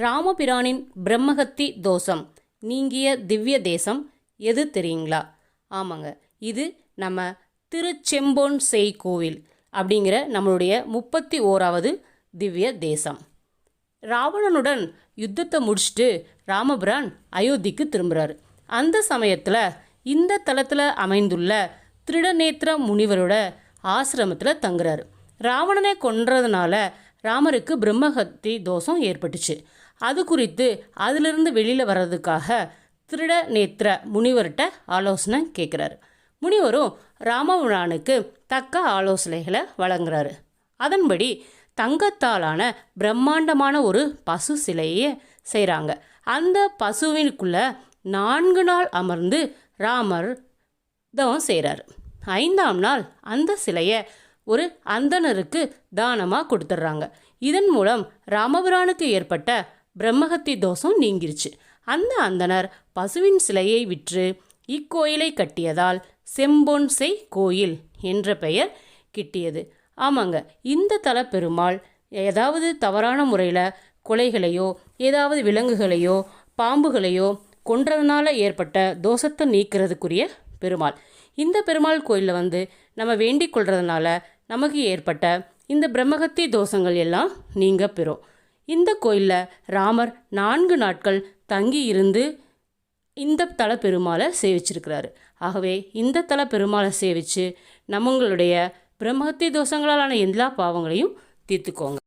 ராமபிரானின் பிரம்மஹத்தி தோஷம் நீங்கிய திவ்ய தேசம் எது தெரியுங்களா? ஆமாங்க. இது நம்ம திருச்செம்போன் செய் கோவில் அப்படிங்கிற நம்மளுடைய முப்பத்தி ஓராவது திவ்ய தேசம். ராவணனுடன் யுத்தத்தை முடிச்சுட்டு ராமபிரான் அயோத்திக்கு திரும்புகிறாரு அந்த சமயத்தில் இந்த தளத்தில் அமைந்துள்ள திருடநேத்திர முனிவரோட ஆசிரமத்தில் தங்குறாரு. ராவணனை கொன்றதுனால ராமருக்கு பிரம்மஹத்தி தோஷம் ஏற்பட்டுச்சு. அது குறித்து அதிலிருந்து வெளியில் வர்றதுக்காக திருடநேத்திர முனிவர்கிட்ட ஆலோசனை கேட்குறாரு முனிவரும் ராமபிரானுக்கு தக்க ஆலோசனைகளை வழங்குறாரு. அதன்படி தங்கத்தாலான பிரம்மாண்டமான ஒரு பசு சிலையை செய்கிறாங்க அந்த பசுவினுக்குள்ள நான்கு நாள் அமர்ந்து ராமர் தவம் செய்கிறாரு ஐந்தாம் நாள் அந்த சிலையை ஒரு அந்தணருக்கு தானமாக கொடுத்துட்றாங்க இதன் மூலம் ராமபிரானுக்கு ஏற்பட்ட பிரம்மஹத்தி தோஷம் நீங்கிருச்சு. அந்த அந்தணர் பசுவின் சிலையை விற்று இக்கோயிலை கட்டியதால் செம்பொன்சை கோயில் என்ற பெயர் கிட்டியது. ஆமாங்க இந்த தல பெருமாள் ஏதாவது தவறான முறையில் கொலைகளையோ ஏதாவது விலங்குகளையோ பாம்புகளையோ கொன்றதுனால ஏற்பட்ட தோஷத்தை நீக்கிறதுக்குரிய பெருமாள். இந்த பெருமாள் கோயிலில் வந்து நம்ம வேண்டிக் கொள்றதுனால நமக்கு ஏற்பட்ட இந்த பிரம்மகத்தி தோஷங்கள் எல்லாம் நீங்க பெறும். இந்த கோயிலில் ராமர் நான்கு நாட்கள் தங்கி இருந்து இந்த தல பெருமாளை சேவிச்சிருக்கிறாரு. ஆகவே இந்த தல பெருமாளை சேவித்து நம்மளுடைய பிரம்மகத்தி தோஷங்களாலான எல்லா பாவங்களையும் தீர்த்துக்கோங்க.